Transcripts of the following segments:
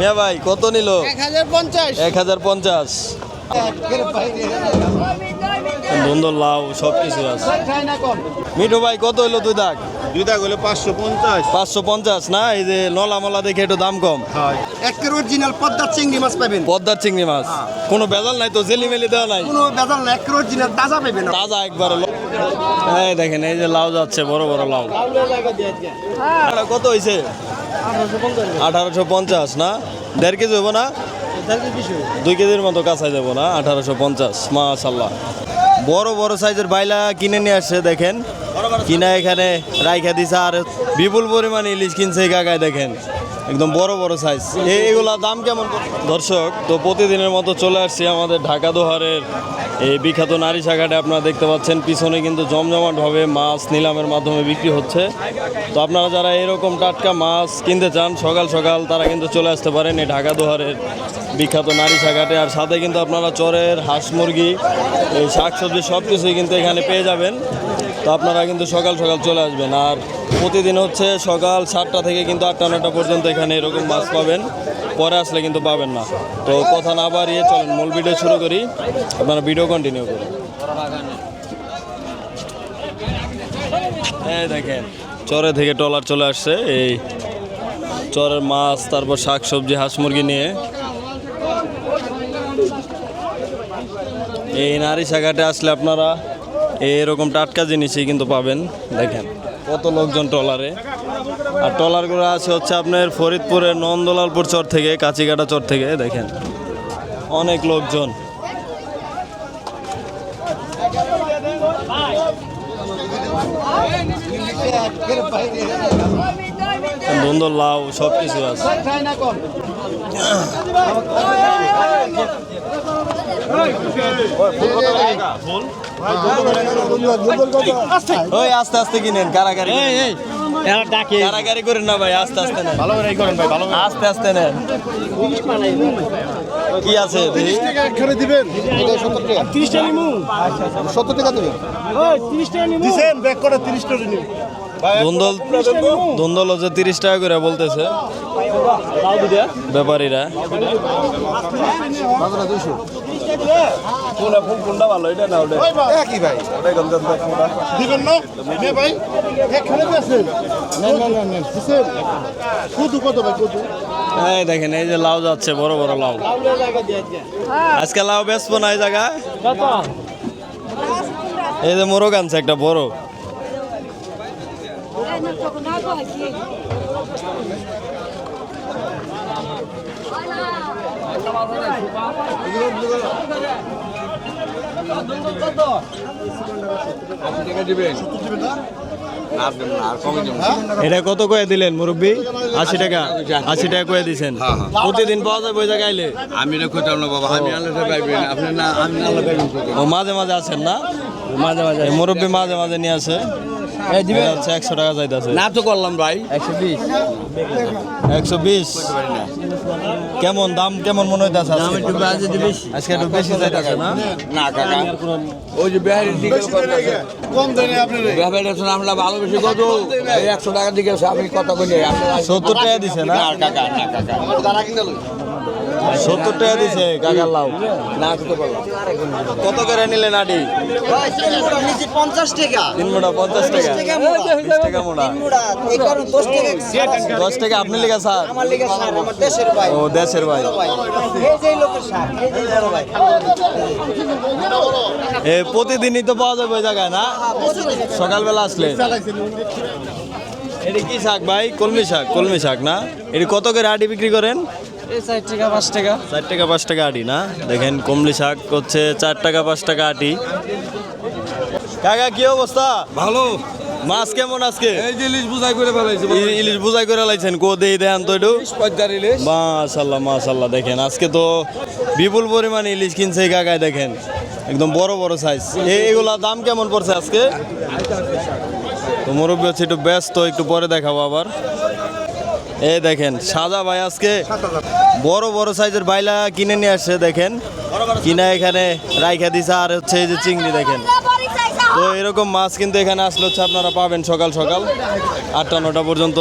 মিয়া ভাই কত নিল? এক হাজার পঞ্চাশ। সুন্দর লাউ সব কিছু আছে। মিঠু ভাই কত হইল দুই দাগ? দুইটা গেলে পাঁচশো পঞ্চাশ। পাঁচশো পঞ্চাশ না? এই যে নলা মলা দেখে একটু দাম কম। একের অরিজিনাল পদ্মার চিংড়ি মাছ পাবেন। পদ্মার চিংড়ি মাছ। কোনো বেজাল নাই তো জেলি মেলি দেওয়া নাই। কোনো বেজাল না একের অরিজিনাল তাজা পাবেন তাজা একবার এই দেখেন এই যে লাউ যাচ্ছে বড় বড় লাউ। কত হয়েছে আঠারোশো পঞ্চাশ। না? দেড় কেজি হব না? দুই কেজির মতো কাছাই যাব না? আঠারোশো পঞ্চাশ মাশাল্লাহ। বড় বড় সাইজের বাইলা কিনে নিয়ে আসছে দেখেন। কিনা এখানে রাইখা দিছে আর বিপুল পরিমাণ ইলিশ কিনছে কাকায় দেখেন। একদম বড় বড় সাইজ এগুলা দাম কেমন? দর্শক তো প্রতিদিনের মতো চলে আসছি আমাদের ঢাকা দোহারের এই বিখ্যাত নারী শাখাটে আপনারা দেখতে পাচ্ছেন, পিছনে কিন্তু জমজমাটভাবে মাছ নিলামের মাধ্যমে বিক্রি হচ্ছে। তো আপনারা যারা এরকম টাটকা মাছ কিনতে চান, সকাল সকাল তারা কিন্তু চলে আসতে পারেন এই ঢাকা দোহারের বিখ্যাত নারী শাখাটে আর সাথে কিন্তু আপনারা চরের, হাঁস মুরগি, এই শাকসবজি সব কিছুই কিন্তু এখানে পেয়ে যাবেন। তো আপনারা কিন্তু সকাল সকাল চলে আসবেন। আর প্রতিদিন হচ্ছে সকাল সাতটা থেকে কিন্তু আটটা নটা পর্যন্ত এখানে এরকম মাছ পাবেন। পরে আসলে কিন্তু পাবেন না। তো কথা না বাড়িয়ে চলেন, মূল ভিডিও শুরু করি। আপনারা ভিডিও কন্টিনিউ করুন। এই দেখেন, চরে থেকে টলার চলে আসছে। এই চরের মাছ, তারপর শাক সবজি হাঁস মুরগি নিয়ে। এই নারী শাখাতে আসলে আপনারা এরকম টাটকা জিনিসই কিন্তু পাবেন। দেখেন। কত লোকজন ট্রলারে আর ট্রলারগুলো আছে হচ্ছে আপনার ফরিদপুরের নন্দলালপুর চর থেকে কাচিকাটা চর থেকে দেখেন অনেক লোকজন সুন্দর লাউ সব কিছু আছে ওই আস্তে আস্তে কিনেন কারাগারি কারাগারি করেন না ভাই আস্তে আস্তে নেন। ভালো করে করেন ভাই ভালো আস্তে আস্তে নেন। কি আছে? করে দিবেন সত্তর টাকা। দিবেন। ব্যাক করে তিরিশ টাকা ধুন্দল ধুন্দল হচ্ছে তিরিশ টাকা করে বলতেছে। ব্যাপারীরা। এই দেখেন এই যে লাউ যাচ্ছে বড় বড় লাউ। আজকে লাউ বেচবো না এই জায়গায়? এই যে মোরগ আনছে একটা বড়। এটা কত করে দিলেন মুরব্বী? আশি টাকা। আশি টাকা করে দিছেন। প্রতিদিন পাওয়া যাবে ওই জায়গায় আইলে আমি না বাবা আমি আল্লাহ পাইবেন। আপনি না আমি আল্লাহ ও মাঝে মাঝে আছেন না? মাঝে মাঝে মুরব্বী মাঝে মাঝে নিয়ে আসে। এটা হচ্ছে একশো টাকা চাইতেছে না তো করলাম ভাই। একশো বিশ। কেমন দাম কেমন মনে হইতেছে আমি একটু বেশি। আজকে একটু বেশি চাইতেছে না? না কাকা। ওই যে বিহারের দিকে কম দেন আপনি বিহারের শুনে আমরা ভালোবেসে কত একশো টাকার দিকে আছে, আমি কত করে সত্তর টাকা দিছে না? না কাকা না কাকা। সত্তর টাকা দিছে কাকার লাউ। না করতে পারলাম। কত করে নিলেন আডি পঞ্চাশ টাকা। তিন মোটা পঞ্চাশ টাকা বিশ টাকা মোটা দশ টাকা আপনি লিখা স্যার আমার লেগে সার আমার দেশের ভাই। ও দেশের ভাই। এই যে লোকের সার এই যে বড় ভাই। এ প্রতিদিনই তো পাওয়া যাবে ওই জায়গায় না? সকালবেলা আসলে? এটা কি শাক ভাই? কলমি শাক কলমি শাক না? এটি কত করে আটি বিক্রি করেন? চার টাকা পাঁচ টাকা। চার টাকা পাঁচ টাকা আটি না? দেখেন কমলি শাক হচ্ছে চার টাকা পাঁচ টাকা আটি। কাকা কি অবস্থা? ভালো। মাছ কেমন আজকে? এই যে ইলিশ বুঝাই করে ফেলাইছে ইলিশ বুঝাই করে লাইছেন। কো দেই দেন তো একটু। পদ্মার ইলিশ। মাশাল্লাহ মাশাল্লাহ দেখেন আজকে তো বিপুল পরিমাণ ইলিশ কিনছে কাকায় দেখেন। একদম বড় বড় সাইজ এইগুলা দাম কেমন পড়ছে আজকে? তো মুরব্বী হচ্ছে একটু ব্যস্ত একটু পরে দেখাবো আবার। এই দেখেন, সাজা ভাই আজকে বড় বড় সাইজের বাইলা কিনে নিয়ে আসছে, দেখেন। কিনা এখানে রাইখা দিছে, আর হচ্ছে এই যে চিংড়ি, দেখেন। তো এরকম মাছ কিন্তু এখানে আসলে হচ্ছে আপনারা পাবেন সকাল সকাল আটটা, নটা পর্যন্ত।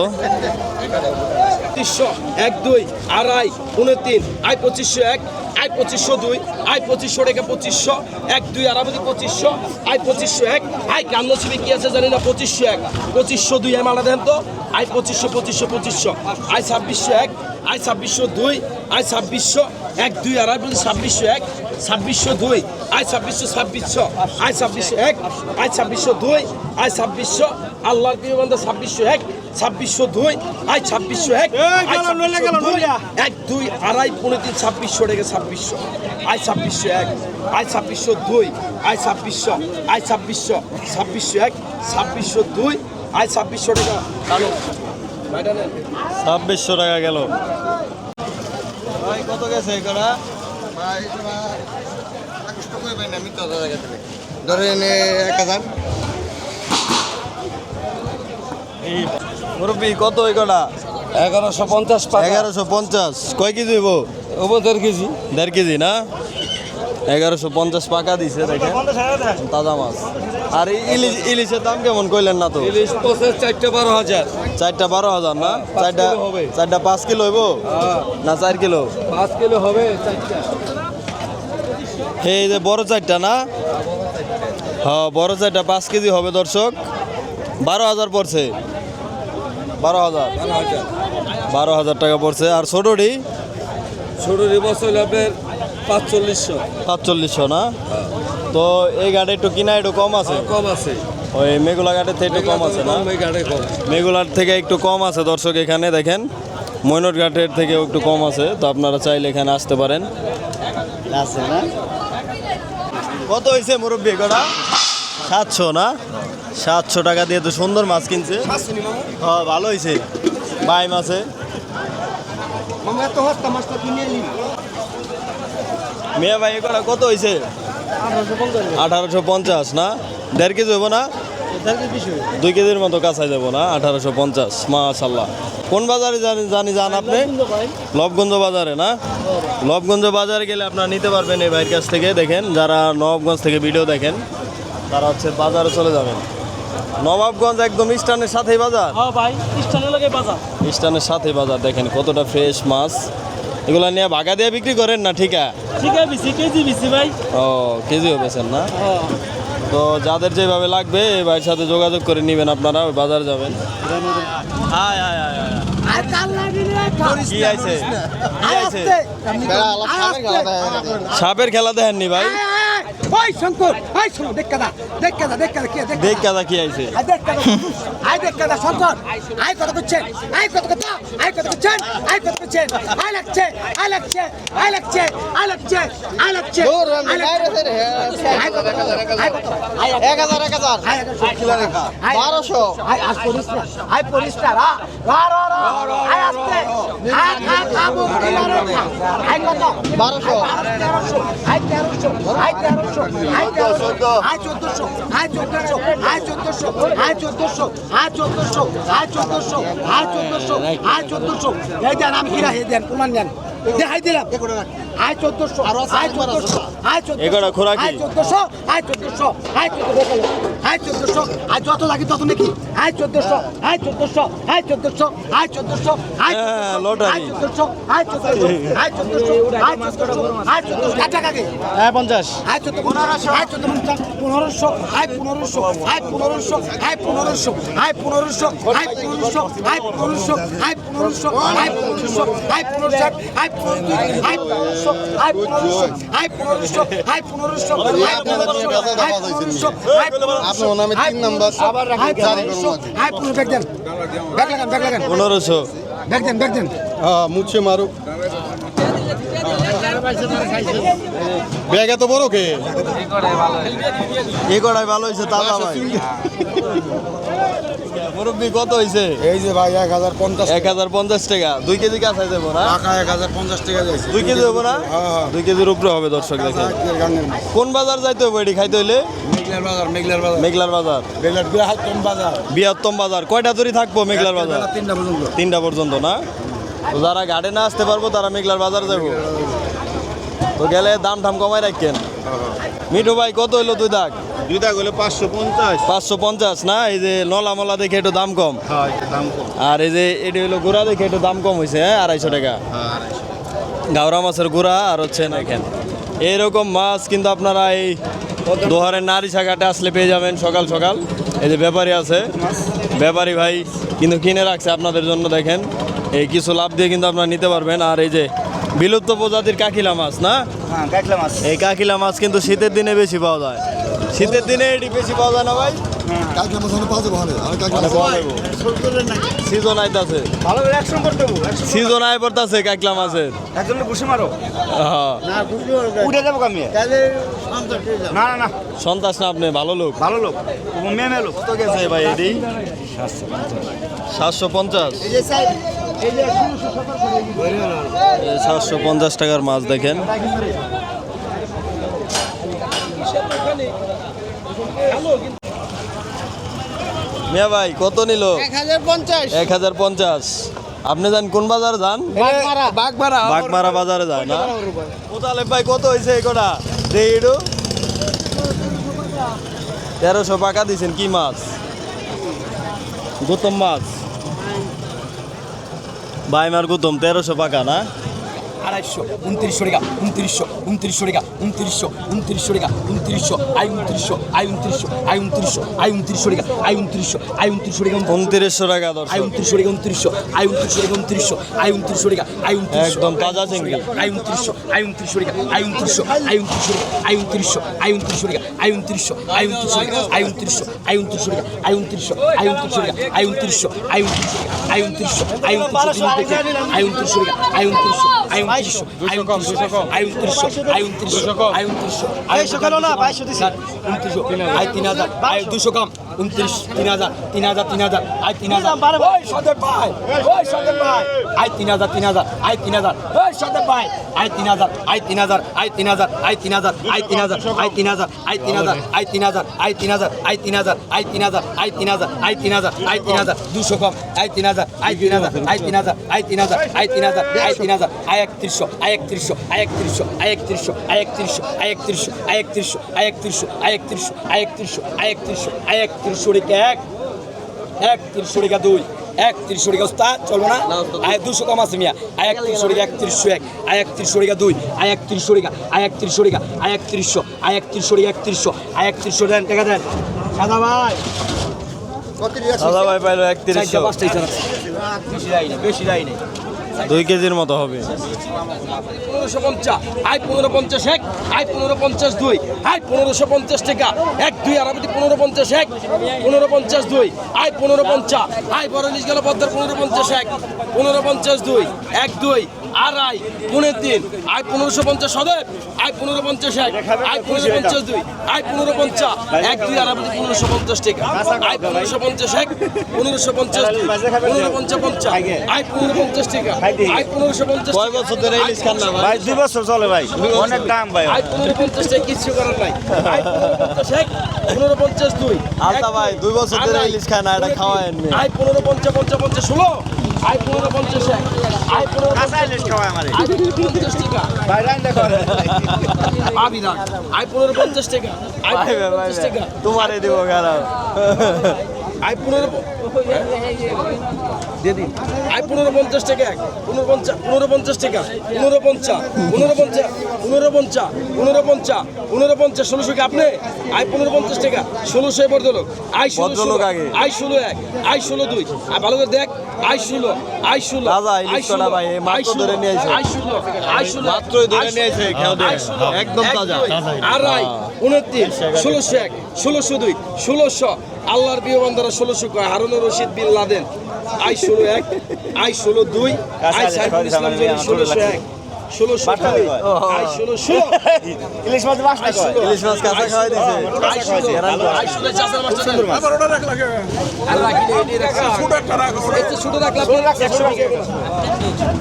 বত্রিশশো এক দুই, আড়াই, উনতিন, আই পঁচিশশো এক, আই পঁচিশশো দুই, আই পঁচিশশো টাকা পঁচিশশো এক দুই আড়াবতি পঁচিশশো, আই পঁচিশশো এক, আই কান্ন ছবি কি আছে জানি না, পঁচিশশো এক, পঁচিশশো দুই এম আলাদা দেন তো, আই পঁচিশশো পঁচিশশো পঁচিশশো, আই ছাব্বিশশো এক, আই ছাব্বিশশো দুই, আই ছাব্বিশশো এক দুই আড়াই ছাব্বিশশো এক ছাব্বিশশো দুই আই ছাব্বিশশো ছাব্বিশশো আই ছাব্বিশশো এক আই ছাব্বিশশো দুই আই ছাব্বিশশো আল্লাহর প্রিয় বন্ধু ছাব্বিশশো এক ছাব্বিশশো দুই আই ছাব্বিশশো এক দুই, এক দুই আড়াই পনেরো তিন ছাব্বিশশো টাকা ছাব্বিশশো। আই ছাব্বিশশো এক আই ছাব্বিশশো দুই আই ছাব্বিশশো আই ছাব্বিশশো ছাব্বিশশো এক ছাব্বিশশো দুই আই ছাব্বিশশো টাকা। কালো। ছাব্বিশশো টাকা গেল। ভাই ধরেন এক হাজার। এই মুরব্বী কত কটা এগারোশো পঞ্চাশ এগারোশো পঞ্চাশ। কয় কেজি হইব? ওপর দেড় কেজি। দেড় কেজি না? এগারোশো পঞ্চাশ পাকা দিছে দেখেন। তাজা মাছ। আর ইলিশ ইলিশের দাম কেমন কইলেন না তো? ইলিশ পঁচিশ চারটে বারো হাজার। চারটা বারো হাজার না? চারটা হবে। চারটা পাঁচ কিলো হইব? না চার কিলো? পাঁচ কিলো হবে চারটা। এই যে বড় চারটা না? হ্যাঁ বড় চারটা পাঁচ কেজি হবে দর্শক। বারো হাজার পড়ছে। বারো হাজার। বারো হাজার। টাকা পড়ছে। আর ছোটটি? ছোট বছর আপনার পাঁচচল্লিশশো। সাতচল্লিশশো না? তো এই গাড়ি একটু কিনা একটু কম আছে? কম আছে। ওই মেঘুলা ঘাটের থেকে একটু কম আছে না? ওই মেঘুলার থেকে একটু কম আছে দর্শক এখানে দেখেন। ময়নট ঘাটের থেকে একটু কম আছে তো আপনারা চাইলে এখানে আসতে পারেন। আছে না? কত হয়েছে মুরব্বী কটা সাতশো না? সাতশো টাকা দিয়ে তো সুন্দর মাছ কিনছে। হ্যাঁ ভালো হয়েছে বাই মাছে আমরা তো হস্তা মাছটা কিনে নিই মেয়ে ভাই কটা কত হয়েছে আঠারোশো পঞ্চাশ না? দেড় কেজি হব না? দুই কেজির মতো কাছায় যাব না আঠারোশো পঞ্চাশ মাশাল্লাহ কোন বাজারে জানি জানি যান আপনি? লবগঞ্জ বাজারে না? লবগঞ্জ বাজারে গেলে আপনারা নিতে পারবেন এই ভাইয়ের কাছ থেকে দেখেন যারা নবাবগঞ্জ থেকে ভিডিও দেখেন তারা হচ্ছে বাজারে চলে যাবেন। নবাবগঞ্জ একদম স্টানের সাথেই বাজার? হ্যাঁ ভাই স্টানের লাগে বাজার। স্টানের সাথেই বাজার দেখেন কতটা ফ্রেশ মাছ। এগুলা নিয়ে ভাগা দিয়ে বিক্রি করেন না ঠিকা? ঠিকা আছে বিসি কেজি বিসি ভাই। ও কেজিও বেছেন না? তো যাদের যেভাবে লাগবে এই ভাইয়ের সাথে যোগাযোগ করে নেবেন আপনারা বাজার যাবেন। আয় আয় আয় আয় কি আইছে? কি আইছে? সাপের খেলা দেখেননি ভাই? ওই শঙ্কর ওই শোনো দেখ কাদা দেখ কাদা দেখ কাদা কি দেখ কাদা কি আইছে আই দেখ কাদা আই দেখ কাদা শঙ্কর আই কত করছেন আই কত কথা আই কত করছেন আই কত করছেন আই লাগছে আই লাগছে আই লাগছে আই লাগছে আই লাগছে দূর রান বাইরে সে রে আই কত আই কত 1000 1000 আই 1200 আই আজ পুলিশ আই পুলিশ না রা রা রা রা আই আসতে খা খা খাব আই কত 1200 আই 1300 আই 1300 আয় চোদ্দশো আয় চোদ্দশো আয় চোদ্দশো আয় চোদ্দশো আয় চোদ্দশো আয় চোদ্দশো আয় চোদ্দশো আয় চোদ্দশো এই দেন আমি কিনা হে দেন প্রমাণ দেন দেখাই দিলাম আয় চোদ্দশো আয় চোদ্দশো আয় চোদ্দশো আয় চোদ্দশো আয় চোদ্দশো আয় চোদ্দশো আয় চোদ্দশো আই চোদ্দশো আই যত লাগে তত নাকি আই চোদ্দশো আই চোদ্দশো আই চোদ্দশো আই চোদ্দশো হ্যাঁ। আই চোদ্দশো আই চোদ্দশো আই চোদ্দশো আই চোদ্দশো আই চোদ্দশো কত টাকা গে হ্যাঁ পঞ্চাশ আই চোদ্দ পনেরোশো আই চোদ্দ পনেরোশো আই পনেরোশো আই পনেরোশো আই পনেরোশো আই পনেরোশো আই পনেরোশো আই পনেরোশো আই পনেরোশো আই পনেরোশো আই পনেরোশো আই পনেরোশো আই পনেরোশো আই পনেরোশো আই পনেরোশো আই পনেরোশো আই পনেরোশো আই পনেরোশো আপনার নামে তিন নাম্বার আবার আই পনেরো ব্যাগ দেন। ব্যাগ লাগান ব্যাগ লাগান। ব্যাগ দেন ব্যাগ দেন। মুছে মারো ব্যাগ এত বড় কে? এই কটাই ভালো হয়েছে তাজা ভাই। মুরব্বী কত হয়েছে? এই যে ভাই এক হাজার পঞ্চাশ এক হাজার পঞ্চাশ টাকা। দুই কেজি কাছায় দেবো না? টাকা এক হাজার পঞ্চাশ টাকা যাইছে দুই কেজি হব না? হ্যাঁ, হ্যাঁ। দুই কেজির উপরে হবে দর্শক দেখে। কোন বাজার যাইতে হবে এটি খাইতে হইলে? মেঘলার বাজার মেঘলার বাজার। মেঘলার বাজার। মেঘলার বৃহত্তম বাজার। বৃহত্তম বাজার। কয়টা তরি থাকব মেঘলার বাজার? তিনটা পর্যন্ত। তিনটা পর্যন্ত না? তো যারা গাড়ি না আসতে পারব তারা মেঘলার বাজার যাব। তো গেলে দাম ঠাম কমাই রাখেন। মিঠু ভাই কত হইল দুই দাগ? দুইটা গেলে পাঁচশো পঞ্চাশ। পাঁচশো পঞ্চাশ না? এই যে নলা মলা দেখে একটু দাম কম। হ্যাঁ এটা দাম কম। আর এই যে এটা হইল গুড়া দেখে একটু দাম কম হয়েছে হ্যাঁ? আড়াইশো টাকা। হ্যাঁ গাওরা মাছের গুড়া আর হচ্ছে না এখানে। এইরকম মাছ কিন্তু আপনারা এই দোহারের নারী শাখাটা আসলে পেয়ে যাবেন সকাল সকাল। এই যে ব্যাপারী আছে। ব্যাপারী ভাই কিন্তু কিনে রাখছে আপনাদের জন্য দেখেন। এই কিছু লাভ দিয়ে কিন্তু আপনারা নিতে পারবেন। আর এই যে বিলুপ্ত প্রজাতির কাকিলা মাছ না? কাকিলা মাছ। এই কাকিলা মাছ কিন্তু শীতের দিনে বেশি পাওয়া যায়। শীতের দিনে এটি বেশি পাওয়া যায় না ভাই? কাকলা মাছ পাওয়া যাবে ভালো। আর কাকলা মাছ সিজন আইতাছে ভালো করে অ্যাকশন করতে হবে সিজন পড়তাছে কাকলা মাছের। একজন ঘুষি মারো। হ্যাঁ। উঠে যাব কামিয়ে। না না না। সন্তাস না আপনি ভালো লোক। ভালো লোক। মেয়ে মেয়ে লোক। কত গেছে ভাই এটি? সাতশো পঞ্চাশ। সাতশো পঞ্চাশ টাকার মাছ দেখেন। মিয়া ভাই কত নিল? এক হাজার পঞ্চাশ। আপনি যান কোন বাজার যান? বাগমারা। বাজারে যায় না? কোথালে ভাই কত হয়েছে এগুলা দেড়? তেরোশো টাকা দিয়েছেন কি মাছ? গৌতম মাছ। ভাই বাইমার গৌতম তেরোশো টাকা না? আড়াইশো উনত্রিশশো টাকা উনত্রিশশো উনত্রিশশো টাকা উনত্রিশশো উনত্রিশশো টাকা উনত্রিশশো আই উনত্রিশশো আই উনত্রিশশো আই উনত্রিশশো আই উনত্রিশশো টাকা আই উনত্রিশশো আই উনত্রিশশো টাকা উনত্রিশশো টাকা আই উনত্রিশশো টাকা উনত্রিশশো আই উনত্রিশশো টাকা উনত্রিশশো আই উনত্রিশশো টাকা আই উনত্রিশশো একদম তাজা চিংড়ি। আই উনত্রিশশো আই উনত্রিশশো টাকা আই উনত্রিশশো আই উনত্রিশশো টাকা আই উনত্রিশশো আই উনত্রিশশো টাকা আই উনত্রিশশো আই উনত্রিশশো টাকা আই উনত্রিশশো আই উনত্রিশশো টাকা আই উনত্রিশশো আই উনত্রিশশো টাকা আই উনত্রিশশো আই উনত্রিশশো আই উনত্রিশশো আই উনত্রিশশো আই উনত্রিশশো টাকা আই উনত্রিশশো আই উনত্রিশশো আই উনত্রিশশো আই উনত্রিশশো আই উনত্রিশশো আই উনত্রিশশো আই উনত্রিশশো উনত্রিশশো। আই তিন হাজার। আই দুশো কম। উনত্রিশ তিন হাজার তিন হাজার তিন হাজার আই তিন হাজার ওই ভাই ওই ভাই আই তিন হাজার তিন হাজার আই তিন হাজার ওই ভাই আই তিন হাজার আই তিন হাজার আই তিন হাজার আই তিন হাজার আই তিন হাজার আই তিন হাজার আই তিন হাজার আই তিন হাজার আই তিন হাজার আই তিন হাজার আই তিন হাজার আই তিন হাজার আই তিন হাজার আই তিন হাজার দুশো কম আই তিন হাজার আই তিন হাজার আই তিন হাজার আই তিন হাজার আই তিন হাজার আই তিন হাজার আই একত্রিশশো আই একত্রিশশো আই একত্রিশশো আই একত্রিশশো আই একত্রিশশো আই একত্রিশশো আই একত্রিশশো আই একত্রিশশো আই একত্রিশশো আই একত্রিশশো আই একত্রিশশো আই একত্রিশশো রেখে এক এক তিনশো টাকা দুই এক তিনশো টাকা উস্তাদ চলবো না? আয় দুশো কম আছে মিয়া। আয় এক তিনশো টাকা এক তিরিশশো এক আয় এক তিনশো টাকা দুই আয় এক তিনশো টাকা আয় এক তিনশো টাকা আয় এক তিরিশশো আয় এক তিনশো টাকা এক তিরিশশো আয় এক তিনশো দেন টাকা দেন। সাদা ভাই। দাদা ভাই পাইলো পাঁচটা ইচ্ছা বেশি দেয় না বেশি দেয় না দুই কেজির মতো হবে। পনেরোশো পঞ্চাশ আয় পনেরো পঞ্চাশ এক আয় পনেরো পঞ্চাশ দুই আয় পনেরোশো পঞ্চাশ টাকা। এক, দুই, আর আমি পনেরো পঞ্চাশ এক। পনেরো পঞ্চাশ দুই। আয় পনেরো পঞ্চাশ আয় বড় নিজ গেল পদ্মার পনেরো পঞ্চাশ এক। পনেরো পঞ্চাশ দুই। এক, দুই। আড়াই পনেরো তিন আয় পনেরোশো পঞ্চাশ সদেব আয় পনেরো পঞ্চাশ এক আয় পনেরো পঞ্চাশ দুই আয় পনেরো পঞ্চাশ এক দুই আরামতি পনেরোশো পঞ্চাশ টাকা আয় পনেরোশো পঞ্চাশ এক পনেরোশো পঞ্চাশ দুই পনেরো পঞ্চাশ পঞ্চাশ আয় পনেরো পঞ্চাশ টাকা আয় পনেরোশো পঞ্চাশ কয় বছর ধরে ইলিশ খান না ভাই? দুই বছর চলে ভাই। অনেক দাম ভাই। আই পনেরো পঞ্চাশ টাকা কিছু করার নাই। আই পনেরো পঞ্চাশ এক পনেরো পঞ্চাশ দুই। আলতা ভাই দুই বছর ধরে ইলিশ খায় না এটা খাওয়ায়েন নি আই পনেরো পঞ্চাশ পঞ্চাশ পঞ্চাশ ষোলো। আই পনেরো পঞ্চাশ এক আই পনেরো পঞ্চাশ টাকা পাবি না আই পনেরো পঞ্চাশ টাকা আই পঞ্চাশ টাকা তোমারে দিব খারাপ আই পনেরো দিদি আই পনেরো পঞ্চাশ টাকা এক পনেরো পঞ্চাশ পনেরো পঞ্চাশ টাকা পনেরো পঞ্চাশ পনেরো পঞ্চাশ পনেরো পঞ্চাশ পনেরো পঞ্চাশ পনেরো পঞ্চাশ ষোলোশো কি আপনি আই পনেরো পঞ্চাশ টাকা ষোলোশো ভদ্রলোক আই ষোলো। আই ষোলো এক আই ষোলো দুই আর ভালো করে দেখ আইসুলো আইসুলো রাজা ইলিশ ভাই মাত্র ধরে নিয়ে আইসুলো আইসুলো মাত্রই ধরে নিয়ে আসে একদম তাজা। আড়াই উনত্রিশ ষোলোশো এক ষোলোশো দুই ষোলোশো। আল্লাহর বিহবান্ধারা ষোলোশো কয়? Harunur Rashid bin Laden. I এক আই ষোলো দুই আই সাইফুল ইসলাম ষোলোশো এক।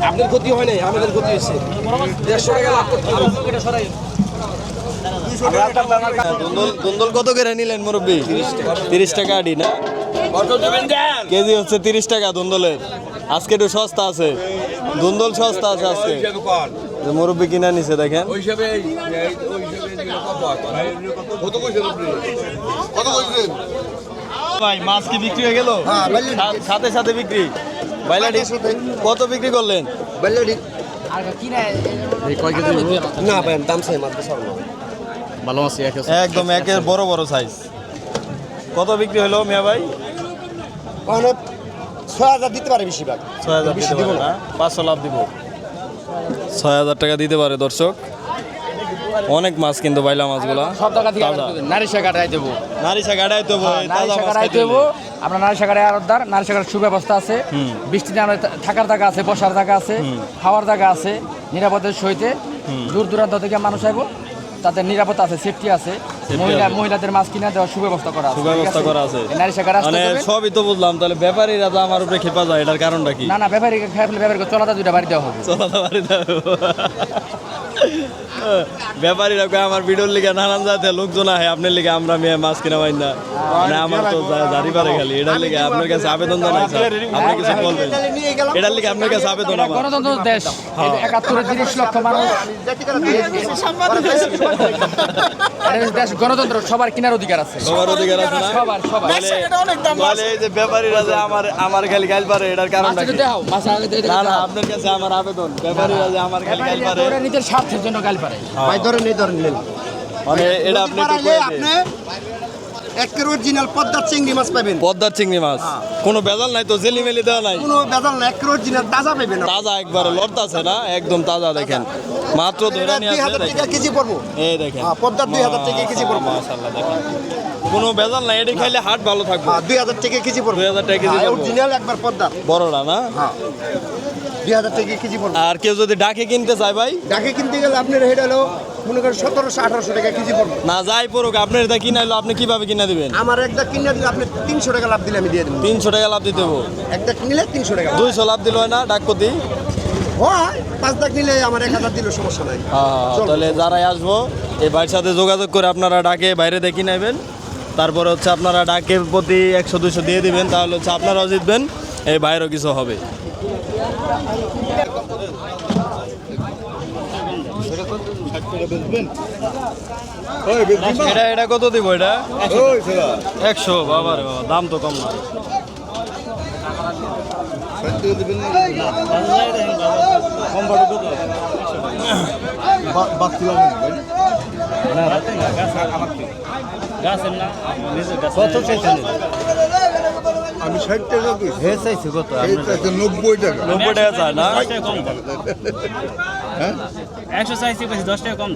আপনার ক্ষতি হয় নাই আমাদের ক্ষতি হয়েছে। দেড়শো টাকা লাভ করতে হবে। হ্যাঁ, কত করে নিলেন মুরব্বি? তিরিশ টাকা। আডি না? কেজি হচ্ছে তিরিশ টাকা দন্দলের। আজকে একটু সস্তা আছে। দুন্দল সস্তা আছে আজকে। যে মুরব্বি কিনা নিছে দেখেন। ওই হিসাবে এই- এই- ওই হিসাবে কত কত কইছেন কত কইছেন ভাই মাছ কি বিক্রি হয়ে গেল? সা- সাথে সাথে বিক্রি? বাইলাডি কত বিক্রি করলেন? না ভাই দাম চাই মাত্র একদম একের বড় বড় সাইজ কত বিক্রি হলো মিয়া ভাই? ছয় হাজার দিতে পারে বেশিরভাগ। ছয় হাজার দিতে পারে না। পাঁচশো লাভ দিব। ছয় হাজার টাকা দিতে পারে দর্শক। অনেক মাছ কিন্তু বাইলা মাছগুলা। সব টাকা থেকে কাটাই দেবো। কাটাই দেবো আমরা নারী কাটাই আরদার নারী শাখার সুব্যবস্থা আছে। বৃষ্টি দিনে আমরা থাকার জায়গা আছে বসার জায়গা আছে খাওয়ার জায়গা আছে নিরাপদের সহিতে। দূর দূরান্ত থেকে মানুষ আইব তাদের নিরাপত্তা আছে সেফটি আছে। মহিলা মহিলাদের মাছ কিনা দেওয়ার সুব্যবস্থা করা আছে সুব্যবস্থা করা আছে। নারী শাখার মানে সবই তো বুঝলাম তাহলে ব্যাপারীরা তো আমার উপরে খেপা যায় এটার কারণটা কি? না না ব্যাপারী খাই ফেলে ব্যাপারীকে চলাটা দুইটা বাড়ি দেওয়া হবে। চলাদা বাড়ি দেওয়া না ব্যাপারীরা কয় আমার ভিডিওর লিগে নানান জাতের লোকজন আহে আপনার লিগে আমরা মেয়ে মাছ কিনা পাই না। মানে আমার তো জারি পারে খালি। এটার লিগে আপনার কাছে আবেদন জানাই আপনি কিছু বলবেন? এটার লিগে আপনার কাছে আবেদন আমার। গণতন্ত্র দেশ। হ্যাঁ। একাত্তরের তিরিশ লক্ষ মানুষ দেশ গণতন্ত্র সবার কেনার অধিকার আছে। সবার অধিকার আছে না? সবার সবার। এই যে ব্যাপারীরা যে আমার আমার খালি গাইল পারে এটার কারণটা কি? না না আপনার কাছে আমার আবেদন। ব্যাপারীরা যে আমার খালি গাইল পারে। নিজের স্বার্থের জন্য গাল পারে। ভাই ধরেন এই ধরেন নেন। মানে এটা আপনি একটু পারাইলে কয়ে দিন। আপনি একের অরিজিনাল পদ্মার চিংড়ি মাছ পাবেন। পদ্মার চিংড়ি মাছ? কোনো ভেজাল নাই তো জেলি মেলি দেওয়া নাই? কোনো বেজাল না একের অরিজিনাল তাজা পাবেন তাজা একবারে লড়তাছে না? একদম তাজা দেখেন। মাত্র ধরে নিয়ে দুই হাজার টাকা দেখেন। কেজি পড়ব। এই দেখেন। হ্যাঁ, পদ্মার 2000 টাকা কেজি পড়বে। মাশাআল্লাহ দেখেন। কোনো ভেজাল নাই এটি খাইলে হাট ভালো থাকবে। হ্যাঁ দুই হাজার টাকা কেজি পড়ব। 2000 টাকা কেজি পড়ব। অরিজিনাল একবার পদ্মার। বড়টা না? হ্যাঁ। দুই হাজার টাকা কেজি পড়ব। আর কেউ যদি ডাকে কিনতে চায় ভাই? ডাকে কিনতে গেলে আপনার হেড হলো মনে করেন সতেরোশো আঠারোশো টাকা কেজি পড়ব। না যাই পড়ুক আপনার এটা কিনাইলো আপনি কীভাবে কিনা দিবেন? আমার একটা কিনে দিলে আপনি তিনশো টাকা লাভ দিলে আমি দিয়ে দেবো। তিনশো টাকা লাভ দিতে হব। একটা কিনলে তিনশো টাকা দুইশো লাভ দিল হয় না ডাকপতি হয় পাঁচ দাগ নিলে আমার এক হাজার দিলে সমস্যা নাই। তাহলে যারাই আসব এই ভাইয়ের সাথে যোগাযোগ করে আপনারা ডাকে বাইরে দেখি নেবেন। তারপরে হচ্ছে আপনারা ডাকে প্রতি একশো দুইশো দিয়ে দিবেন তাহলে হচ্ছে আপনারাও জিতবেন এই বাইরেও কিছু হবে। এটা এটা কত দিব এটা? একশো বাবা রে বাবা দাম তো কম না। গাছের না নিজের গাছ আমি ষাট টাকা কইছি হে চাইছি কত? নব্বই টাকা। নব্বই টাকা চা না দশ টাকা কম দাও। একশো চাইছি কইছি দশ টাকা কম।